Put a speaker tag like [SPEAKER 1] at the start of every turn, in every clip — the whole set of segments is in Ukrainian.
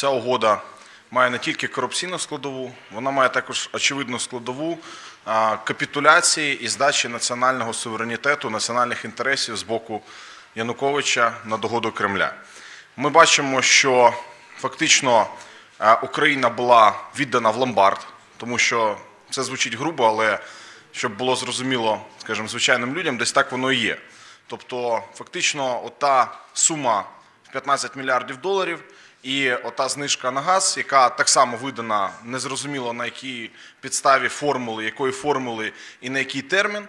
[SPEAKER 1] ця угода має не тільки корупційну складову, вона має також очевидну складову капітуляції і здачі національного суверенітету, національних інтересів з боку Януковича на догоду Кремля. Ми бачимо, що фактично Україна була віддана в ломбард, тому що це звучить грубо, але щоб було зрозуміло, скажімо, звичайним людям, десь так воно і є. Тобто, фактично, ота сума в 15 мільярдів доларів і ота знижка на газ, яка так само видана незрозуміло на якій підставі формули, якої формули і на який термін,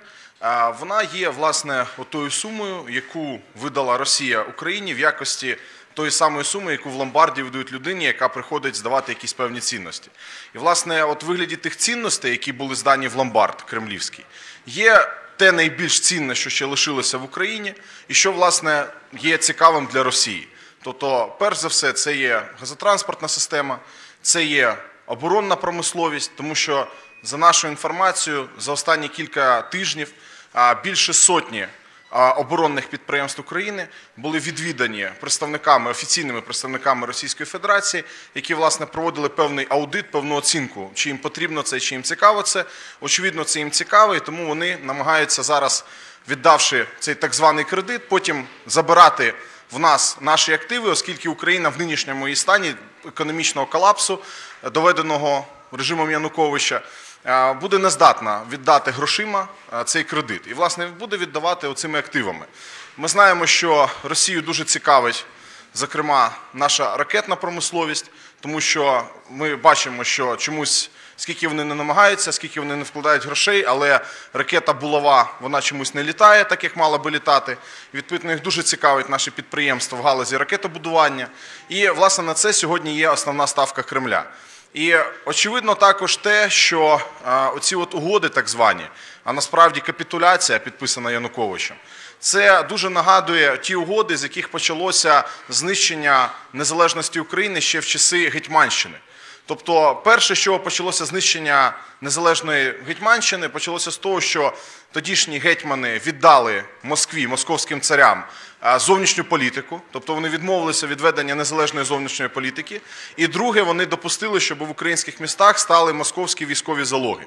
[SPEAKER 1] вона є власне отою сумою, яку видала Росія Україні в якості тої самої суми, яку в ломбарді видають людині, яка приходить здавати якісь певні цінності. І, власне, от вигляді тих цінностей, які були здані в ломбард кремлівський, є те найбільш цінне, що ще лишилося в Україні, і що, власне, є цікавим для Росії. Тобто, перш за все, це є газотранспортна система, це є оборонна промисловість, тому що за нашою інформацією, за останні кілька тижнів більше сотні оборонних підприємств України були відвідані представниками, офіційними представниками Російської Федерації, які власне проводили певний аудит, певну оцінку, чи їм потрібно це, чи їм цікаво це. Очевидно, це їм цікаво, і тому вони намагаються зараз, віддавши цей так званий кредит, потім забирати в нас наші активи, оскільки Україна в нинішньому її стані економічного колапсу, доведеного режимом Януковича, е, буде нездатна віддати грошима е, цей кредит. І, власне, буде віддавати оцими активами. Ми знаємо, що Росію дуже цікавить, зокрема, наша ракетна промисловість, тому що ми бачимо, що чомусь. Скільки вони не намагаються, скільки вони не вкладають грошей, але ракета булава вона чомусь не літає, так як мала би літати. Відповідно, їх дуже цікавить наші підприємства в галузі ракетобудування. І власне на це сьогодні є основна ставка Кремля. І очевидно також те, що а, оці от угоди, так звані, а насправді капітуляція, підписана Януковичем, це дуже нагадує ті угоди, з яких почалося знищення незалежності України ще в часи Гетьманщини. Тобто, перше, що почалося знищення незалежної Гетьманщини, почалося з того, що тодішні гетьмани віддали Москві, московським царям зовнішню політику, тобто вони відмовилися від ведення незалежної зовнішньої політики. І друге, вони допустили, щоб в українських містах стали московські військові залоги.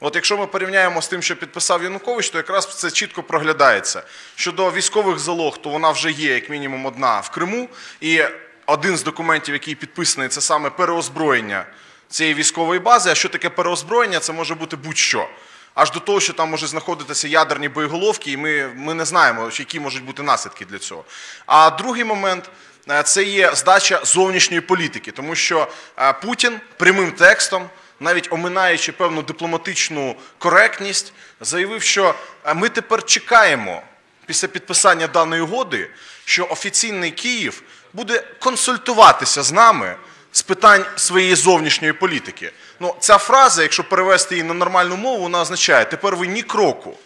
[SPEAKER 1] От якщо ми порівняємо з тим, що підписав Янукович, то якраз це чітко проглядається. Щодо військових залог, то вона вже є як мінімум одна в Криму. І один з документів, який підписаний, це саме переозброєння цієї військової бази. А що таке переозброєння? Це може бути будь-що. Аж до того, що там може знаходитися ядерні боєголовки, і ми, ми не знаємо, які можуть бути наслідки для цього. А другий момент е, це є здача зовнішньої політики, тому що е, Путін прямим текстом, навіть оминаючи певну дипломатичну коректність, заявив, що е, ми тепер чекаємо після підписання даної угоди, що офіційний Київ буде консультуватися з нами з питань своєї зовнішньої політики. Ну, ця фраза, якщо перевести її на нормальну мову, вона означає, тепер ви ні кроку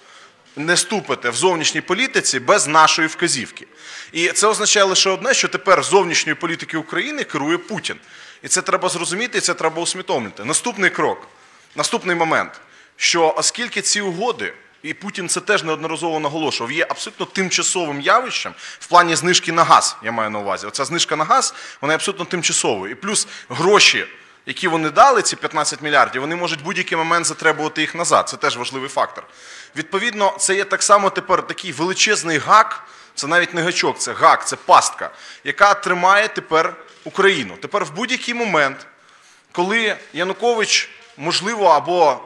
[SPEAKER 1] не ступите в зовнішній політиці без нашої вказівки. І це означає лише одне, що тепер зовнішньої політики України керує Путін. І це треба зрозуміти, і це треба усвідомити. Наступний крок, наступний момент, що оскільки ці угоди. І Путін це теж неодноразово наголошував. Є абсолютно тимчасовим явищем в плані знижки на газ. Я маю на увазі. Оця знижка на газ, вона абсолютно тимчасовою. І плюс гроші, які вони дали, ці 15 мільярдів, вони можуть в будь-який момент затребувати їх назад. Це теж важливий фактор. Відповідно, це є так само тепер такий величезний гак. Це навіть не гачок, це гак, це пастка, яка тримає тепер Україну. Тепер в будь-який момент, коли Янукович можливо або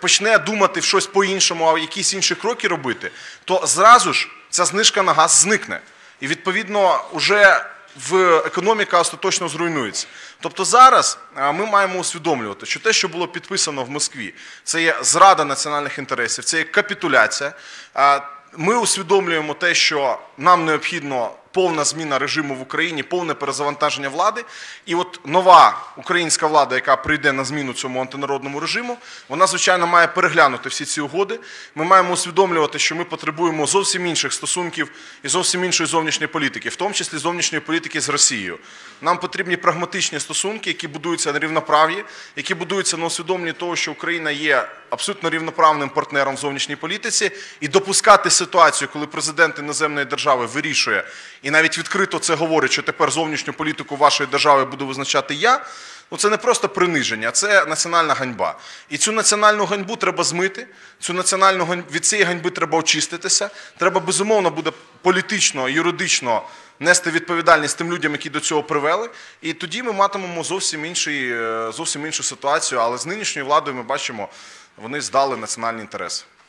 [SPEAKER 1] почне думати щось по-іншому, а якісь інші кроки робити, то зразу ж ця знижка на газ зникне. І відповідно вже в економіка остаточно зруйнується. Тобто зараз е, ми маємо усвідомлювати, що те, що було підписано в Москві, це є зрада національних інтересів, це є капітуляція. Е, Ми усвідомлюємо те, що нам необхідно повна зміна режиму в Україні, повне перезавантаження влади. І от нова українська влада, яка прийде на зміну цьому антинародному режиму, вона, звичайно, має переглянути всі ці угоди. Ми маємо усвідомлювати, що ми потребуємо зовсім інших стосунків і зовсім іншої зовнішньої політики, в тому числі зовнішньої політики з Росією. Нам потрібні прагматичні стосунки, які будуються на рівноправ'ї, які будуються на усвідомленні того, що Україна є абсолютно рівноправним партнером в зовнішній політиці, і допускати ситуацію, коли президент іноземної держави вирішує і і навіть відкрито це говорить, що тепер зовнішню політику вашої держави буду визначати я. Ну це не просто приниження, це національна ганьба. І цю національну ганьбу треба змити. Цю національну гань- від цієї ганьби треба очиститися. Треба безумовно буде політично, юридично нести відповідальність тим людям, які до цього привели. І тоді ми матимемо зовсім інший, е, зовсім іншу ситуацію. Але з нинішньою владою ми бачимо, вони здали національні інтереси.